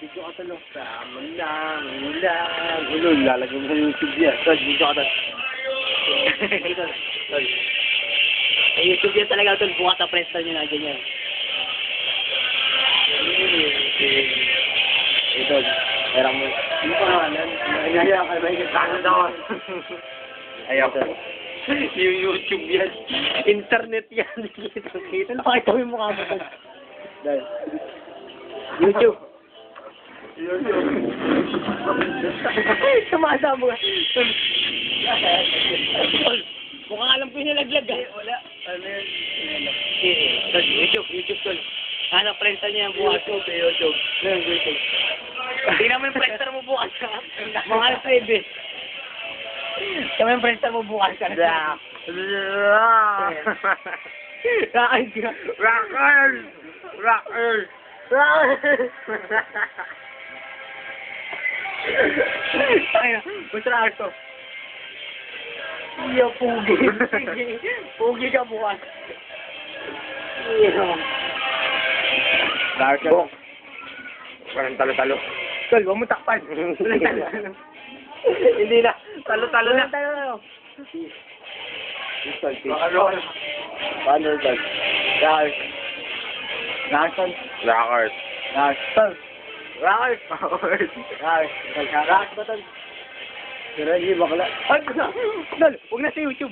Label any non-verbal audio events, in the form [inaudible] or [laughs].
Video ka talo. Tama lang, ulang. Ulo, lalagay mo sa YouTube yan. Tol, video ka talo. Tol. Ay, YouTube yan talaga, tol. Bukas na prestal nyo na ganyan. Eh, tol. Pera mo. Ano pangalan? Ayaw. Ayaw. Ayaw. Ayaw. [laughs] Yung YouTube yan. Internet yan. Kita, kita na pakita mo yung mukha mo. Dahil. YouTube. YouTube. [laughs] Sumasa mo. Tol. Mukhang alam ko yung nalaglag ah. Wala. Ano yun? Tol, YouTube, YouTube tol. Hanap prensa niya yung bukas. YouTube, YouTube. Yan, YouTube. Tingnan mo yung prensa mo bukas ha. Mga alas 9. Mo yung prensa mo bukas ka. Gra- Rockers! Rockers! Ay, gusto na ito. Iyo, pugi. pugi ka bukas. Iyo. Darker. Parang talo-talo. Tol, huwag mo takpan. [laughs] Hindi na. Talo-talo na. Talo na. Pistol, Ano? Paano tol? Rockers. Rockers. Rockers. Rockers. Rockers. Rockers. Rockers. Rockers? Si Reggie bakla. Ay, huwag na sa YouTube.